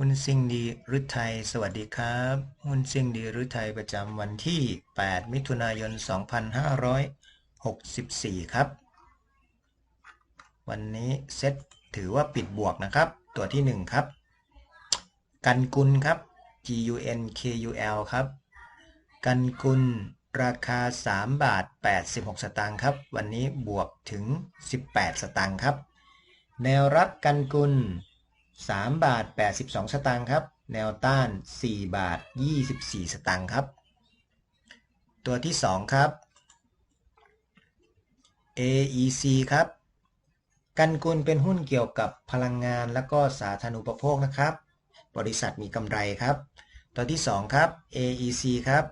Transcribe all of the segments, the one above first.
หุ้นซิ่งดีฤทัยสวัสดีครับหุ้นซิ่งดีฤทัยประจำวันที่ 8 มิถุนายน 2564 ครับ วันนี้เซ็ตถือว่าปิดบวกนะครับ ตัวที่ 1 ครับ กันกุลครับ GUN KUL ครับ กันกุลราคา 3 บาท 86 สตางค์ครับ วันนี้บวกถึง 18 สตางค์ครับ แนวรับกันกุล 3 บาท 82 สตางค์ครับ แนวต้าน 4 บาท 24 สตางค์ครับ ตัวที่ 2 ครับ AEC ครับ กันกุลเป็นหุ้นเกี่ยวกับพลังงานและก็สาธารณูปโภคนะครับ บริษัทมีกำไรครับ ตัวที่ 2 ครับ AEC ครับ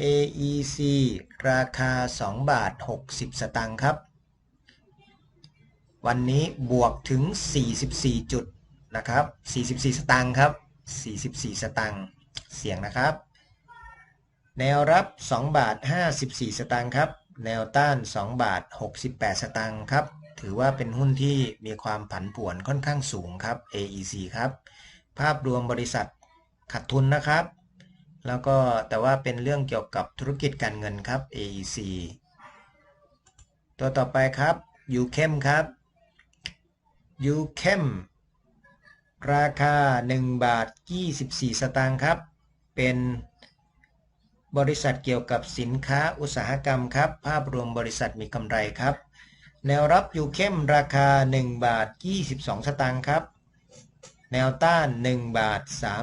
AEC ราคา 2 บาท 60 สตางค์ครับ วันนี้บวกถึง 44 จุด นะครับ 44 สตางค์ครับ 44 สตางค์เสียงนะครับ แนวรับ 2 บาท 54 สตางค์ครับ แนวต้าน 2 บาท 68 สตางค์ครับ ถือว่าเป็นหุ้นที่มีความผันผวนค่อนข้างสูงครับ AEC ครับ ภาพรวมบริษัทขาดทุนนะครับ แล้วก็แต่ว่าเป็นเรื่องเกี่ยวกับธุรกิจการเงินครับ AEC ตัวต่อไปครับยูเข้มครับยูเข้ม ราคา 1 บาท 24 สตางค์ครับ เป็นบริษัทเกี่ยวกับสินค้าอุตสาหกรรมครับ ภาพรวมบริษัทมีกำไรครับ แนวรับอยู่เข้มราคา 1 บาท 22 สตางค์ครับ แนวต้าน 1 บาท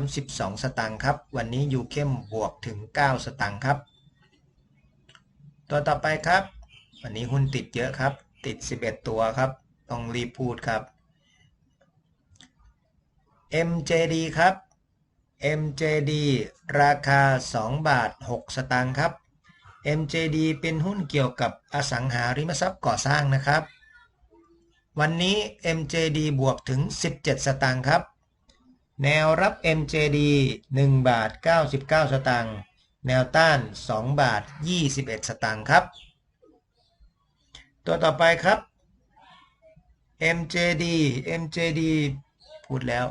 32 สตางค์ครับ วันนี้อยู่เข้มบวกถึง 9 สตางค์ครับ ตัวต่อไปครับ วันนี้หุ้นติดเยอะครับ ติด 11 ตัวครับ ต้องรีบพูดครับ MJD ครับ MJD ราคา 2 บาท 6 สตางค์ครับ MJD เป็นหุ้นเกี่ยวกับอสังหาริมทรัพย์ก่อสร้างนะครับ วันนี้ MJD บวกถึง 17 สตางค์ครับ แนวรับ MJD 1 บาท 99 สตางค์แนวต้าน 2 บาท 21 สตางค์ครับ ตัวต่อไปครับ MJD MJD พูดแล้ว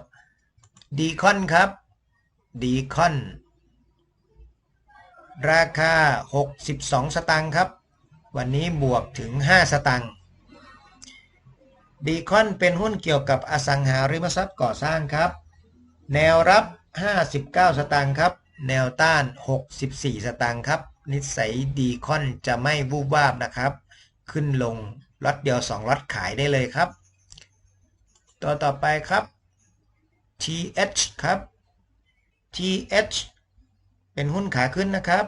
ดีคอนครับ ดีคอน ราคา 62 สตางค์ครับ วันนี้บวกถึง 5 สตางค์ดีคอนเป็นหุ้นเกี่ยวกับอสังหาริมทรัพย์ก่อสร้างครับ แนวรับ 59 สตางค์ครับ แนวต้าน 64 สตางค์ครับ นิสัยดีคอนจะไม่วูบวาบนะครับ ขึ้นลงล็อตเดียว 2ล็อตขายได้เลยครับ ตัวต่อไปครับ TH ครับ TH เป็นหุ้นขาขึ้นนะครับ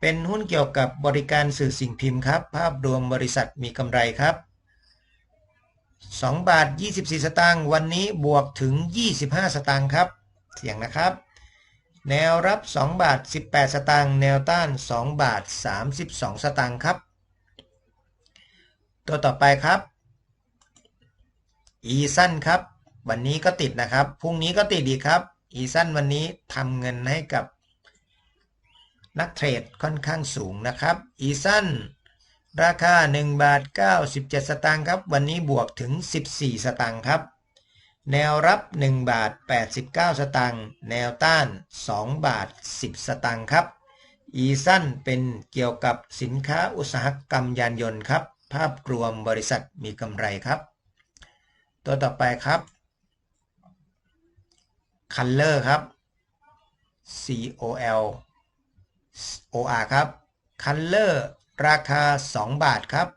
เป็นหุ้นเกี่ยวกับบริการสื่อสิ่งพิมพ์ครับ ภาพรวมบริษัทมีกำไรครับ2บาท24 สตางค์วันนี้บวกถึง 25 สตางค์ครับ เสียงนะครับ แนวรับ 2 บาท 18 สตางค์แนวต้าน 2 บาท 32 สตางค์ครับ ตัวต่อไปครับ อีสั้นครับ วันนี้ก็ติดนะครับ พรุ่งนี้ก็ติดอีกครับ อีซันวันนี้ทำเงินให้กับนักเทรดค่อนข้างสูงนะครับ อีซันราคา1บาท97 สตางค์ครับ วันนี้บวกถึง 14 สตางค์ครับ แนวรับ 1 บาท 89 สตางค์แนวต้าน 2 บาท 10 สตางค์ครับ อีซันเป็นเกี่ยวกับสินค้าอุตสาหกรรมยานยนต์ครับ ภาพรวมบริษัทมีกำไรครับ ตัวต่อไปครับ Color ครับ C O L O R ครับ Color ราคา 2 บาทครับ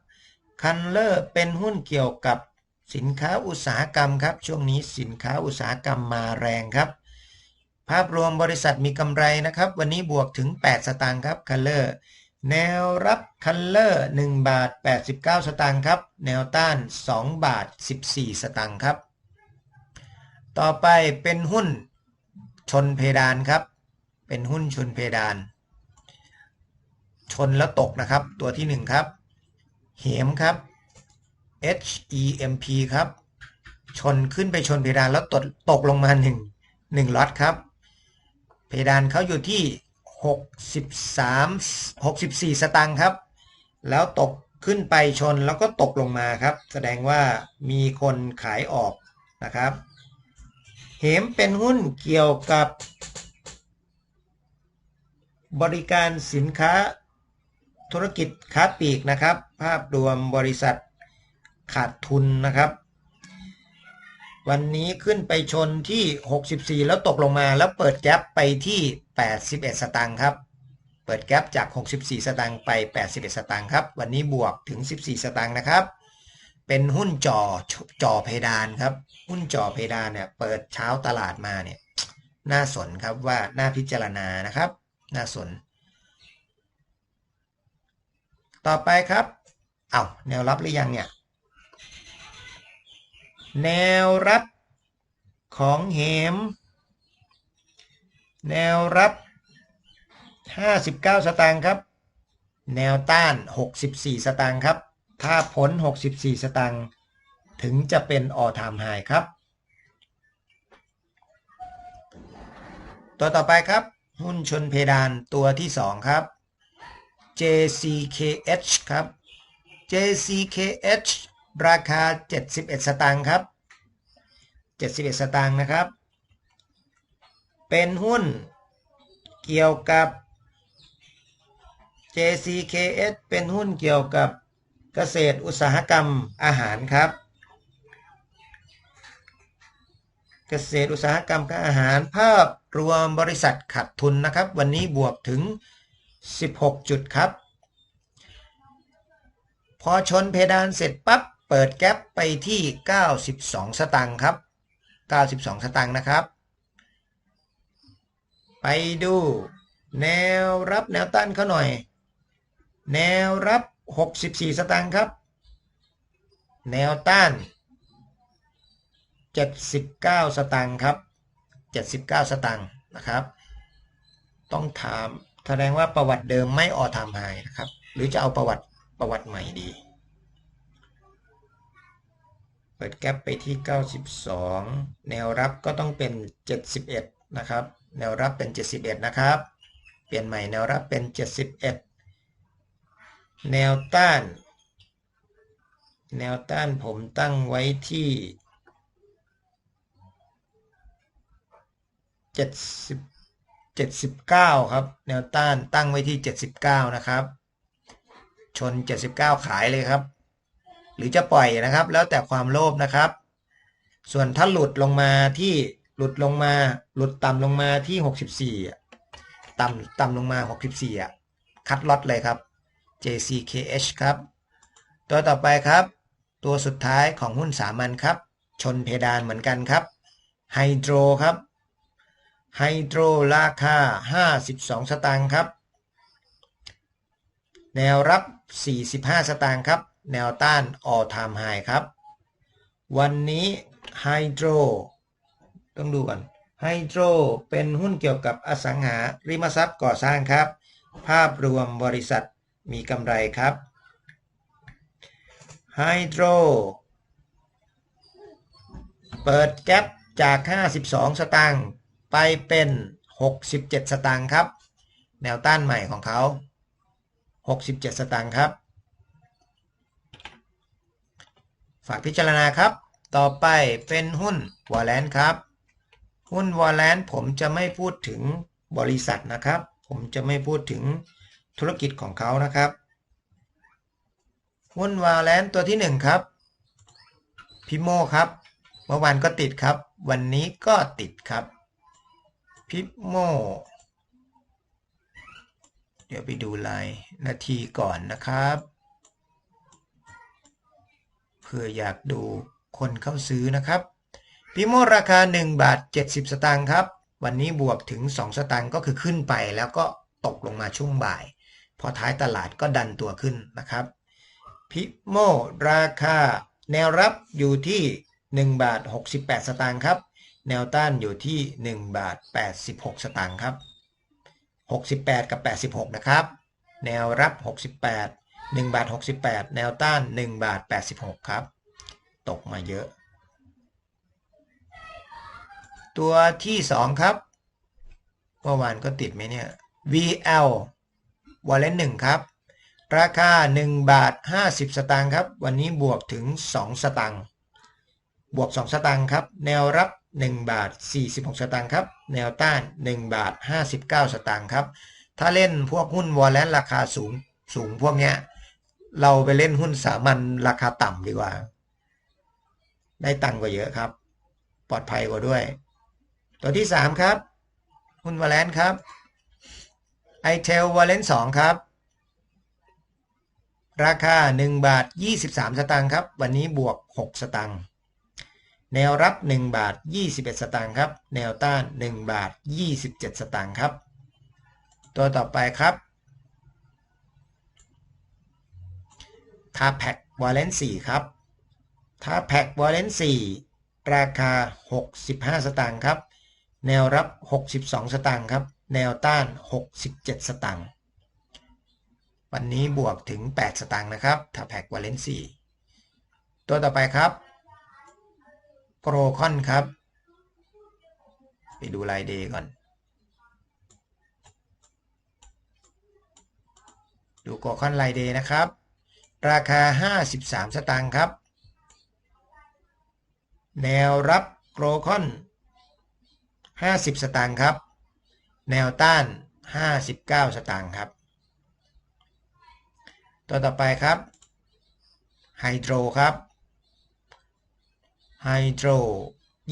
Color เป็นหุ้นเกี่ยวกับสินค้าอุตสาหกรรมครับ ช่วงนี้สินค้าอุตสาหกรรมมาแรงครับ ภาพรวมบริษัทมีกำไรนะครับ วันนี้บวกถึง 8 สตางค์ครับ Color แนวรับ Color 1บาท 89 สตางค์ครับ แนวต้าน 2 บาท 14 สตางค์ครับ ต่อไปเป็นหุ้นชนเพดานครับ เป็นหุ้นชนเพดาน ชนแล้วตกนะครับ ตัวที่ 1 ครับ เหมครับ H E M P ครับ ชนขึ้นไปชนเพดานแล้วตกตกลงมา 1 1ล็อตครับ เพดานเขาอยู่ที่ 63 64 สตางค์ครับ แล้วตกขึ้นไปชนแล้วก็ตกลงมาครับ แสดงว่ามีคนขายออกนะครับ เหมเป็นหุ้นเกี่ยวกับบริการสินค้าธุรกิจค้าปลีกนะครับ ภาพรวมบริษัทขาดทุนนะครับ วันนี้ขึ้นไปชนที่ 64 แล้วตกลงมาแล้วเปิดแกลบไปที่ 81 สตางค์ครับ เปิดแกลบจาก 64 สตางค์ไป 81 สตางค์ครับ วันนี้บวกถึง 14 สตางค์นะครับ เป็นหุ้นจอจอเพดานครับ หุ้นจ่อเพดานเนี่ยเปิดเช้าตลาดมาเนี่ย น่าสนครับว่าน่าพิจารณานะครับ น่าสน ต่อไปครับเอาแนวรับหรือยังเนี่ย แนวรับของเหม แนวรับ 59 สตางค์ครับ แนวต้าน 64 สตางค์ครับ ถ้าพ้น 64 สตางค์ถึงจะเป็นออทามไฮครับ ตัวต่อไปครับ หุ้นชนเพดานตัวที่ 2 ครับ JCKH ครับ JCKH ราคา 71 สตางค์ครับ 71 สตางค์นะครับ เป็นหุ้นเกี่ยวกับ JCKS เป็นหุ้นเกี่ยวกับ เกษตรอุตสาหกรรมอาหารครับ เกษตรอุตสาหกรรมกับอาหารภาพรวมบริษัทขาดทุนนะครับ วันนี้บวกถึง 16 จุดครับ พอชนเพดานเสร็จปั๊บเปิดแก๊ปไปที่ 92 สตางค์ครับ 92 สตางค์นะครับ ไปดู แนวรับแนวต้านเขาหน่อย แนวรับ 64 สตางค์ครับ แนวต้าน 79 สตางค์ครับ 79 สตางค์นะครับ ต้องถามแสดงว่าประวัติเดิมไม่ออทามไฮนะครับ หรือจะเอาประวัติประวัติใหม่ดี เปิดแกลบไปที่ 92 แนวรับก็ต้องเป็น 71 นะครับ แนวรับเป็น 71 นะครับ เปลี่ยนใหม่แนวรับเป็น 71 แนวต้าน แนวต้านผมตั้งไว้ที่ 70 79 ครับ แนวต้านตั้งไว้ที่ 79 นะครับ ชน 79 ขายเลยครับ หรือจะปล่อยนะครับ แล้วแต่ความโลภนะครับ ส่วนถ้าหลุดลงมาที่หลุดลงมา หลุดต่ำลงมาที่ 64 ต่ำต่ำลงมา 64อะคัดล็อตเลยครับ JCKH ครับ ตัวต่อไปครับ ตัวสุดท้ายของหุ้นสามัญครับ ชนเพดานเหมือนกันครับไฮโดรครับไฮโดรราคา 52 สตางค์ครับ แนวรับ 45 สตางค์ครับ แนวต้าน all time high ครับ วันนี้ไฮโดรต้องดูกันไฮโดรเป็นหุ้นเกี่ยวกับอสังหาริมทรัพย์ก่อสร้างครับ ภาพรวมบริษัท มีกำไรครับไฮโดรเปิดแก๊ปจาก 52 สตางค์ไปเป็น 67 สตางค์ครับ แนวต้านใหม่ของเขา 67 สตางค์ครับ ฝากพิจารณาครับ ต่อไปเป็นหุ้นวอลเลนครับ หุ้นวอลเลนผมจะไม่พูดถึงบริษัทนะครับ ผมจะไม่พูดถึง ธุรกิจของเขานะครับ หุ้นวอลเลนตัวที่ 1 ครับ พิโมครับเมื่อวานก็ติดครับ วันนี้ก็ติดครับ พิโม เดี๋ยวไปดูลายนาทีก่อนนะครับเพื่ออยากดูคนเข้าซื้อนะครับ พิโมราคา 1 บาท 70 สตางค์ครับ วันนี้บวกถึง 2 สตางค์ก็คือขึ้นไปแล้วก็ตกลงมาช่วงบ่าย พอท้ายตลาดก็ดันตัวขึ้นนะครับพิโมราคา แนวรับอยู่ที่ 1 บาท 68 สตางค์ครับ แนวต้านอยู่ที่ 1 บาท 86 สตางค์ครับ 68 กับ 86 นะครับ แนวรับ 68 1 บาท 68 แนวต้าน 1 บาท 86 ครับ ตกมาเยอะ ตัวที่ 2 ครับเมื่อวานก็ติดไหมเนี่ย VL วอลเลน1ครับ ราคา 1 บาท 50 สตางค์ครับ วันนี้บวกถึง 2 สตางค์บวก 2 สตางค์ครับ แนวรับ 1 บาท 46 สตางค์ครับ แนวต้าน 1 บาท 59 สตางค์ครับ ถ้าเล่นพวกหุ้นวอลเลนราคาสูงสูงพวกเนี้ยเราไปเล่นหุ้นสามัญราคาต่ำดีกว่า ได้ตังค์กว่าเยอะครับ ปลอดภัยกว่าด้วย ตัวที่ 3 ครับ หุ้นวอลเลนครับ i t e l วอลเลน2ครับ ราคา 1 บาท 23 สตางค์ครับ วันนี้บวก 6 สตางค์แนวรับ 1 บาท 21 สตางค์ครับ แนวต้าน 1 บาท 27 สตางค์ครับ ตัวต่อไปครับทาแพ็กวอลเลน4ครับทาแพ็กวอลเลน4ราคา 65 สตางค์ครับ แนวรับ 62 สตางค์ครับ แนวต้าน 67 สตางค์ วันนี้บวกถึง 8 สตางค์นะครับทาแพ็กวอลเลน4ตัวต่อไปครับ โกรคอนครับ ไปดูรายเดย์ก่อน ดูโกรคอนรายเดย์นะครับ ราคา 53 สตางค์ครับ แนวรับโกรคอน 50 สตางค์ครับ แนวต้าน 59 สตางค์ครับ ตัวต่อไปครับไฮโดรครับไฮโดร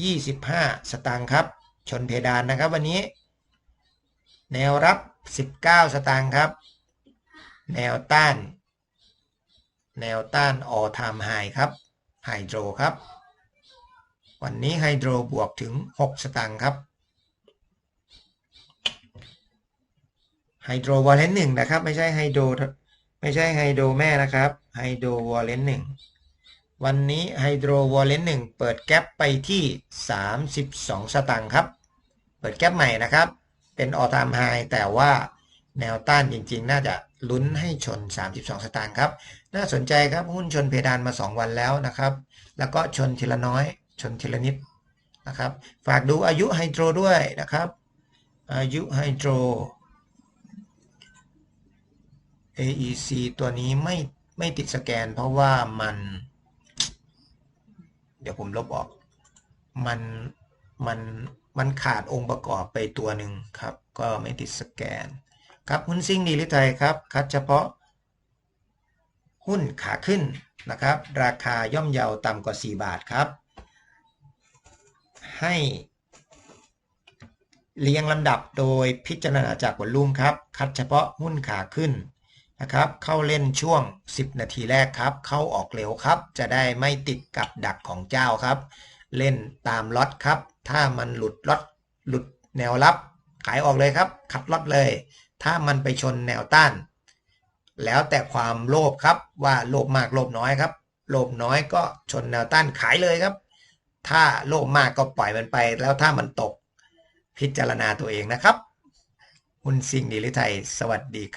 25 สตางค์ครับ ชนเพดานนะครับวันนี้ แนวรับ 19 สตางค์ครับ แนวต้าน แนวต้านออทามไฮครับไฮโดรครับ วันนี้ไฮโดรบวกถึง 6 สตางค์ครับ ไฮโดรวอลเลนต์หนึ่งนะครับ ไม่ใช่ไฮโดรไม่ใช่ไฮโดรแม่นะครับไฮโดรวอลเลนต์หนึ่งวันนี้ไฮโดรวอลเลนต์หนึ่งเปิดแกลบไปที่ 32 สตางค์ครับ เปิดแกลบใหม่นะครับ เป็นออทามไฮแต่ว่าแนวต้านจริงๆ น่าจะลุ้นให้ชน 32 สตางค์ครับ น่าสนใจครับหุ้นชนเพดานมา 2 วันแล้วนะครับ แล้วก็ชนทีละน้อย ชนทีละนิดนะครับ ฝากดูอายุไฮโดรด้วยนะครับ อายุไฮโดร AEC ตัวนี้ไม่ไม่ติดสแกน เพราะว่ามัน เดี๋ยวผมลบออก มันมันมันขาดองค์ประกอบไปตัวหนึ่งครับ ก็ไม่ติดสแกน ครับหุ้นซิ่งดีลิไทยครับ คัดเฉพาะ หุ้นขาขึ้นนะครับ ราคาย่อมเยาต่ำกว่า 4 บาทครับ ให้เรียงลำดับโดยพิจารณาจากวอลลุ่มครับ คัดเฉพาะหุ้นขาขึ้น นะครับ เข้าเล่นช่วง 10 นาทีแรกครับ เข้าออกเร็วครับ จะได้ไม่ติดกับดักของเจ้าครับ เล่นตามล็อตครับ ถ้ามันหลุดล็อตหลุดแนวรับ ขายออกเลยครับ ขัดล็อตเลย ถ้ามันไปชนแนวต้าน แล้วแต่ความโลภครับว่าโลภมากโลภน้อยครับ โลภน้อยก็ชนแนวต้านขายเลยครับ ถ้าโลภมากก็ปล่อยมันไป แล้วถ้ามันตกพิจารณาตัวเองนะครับหุ้นสิ่งดีหรือไทยสวัสดีครับ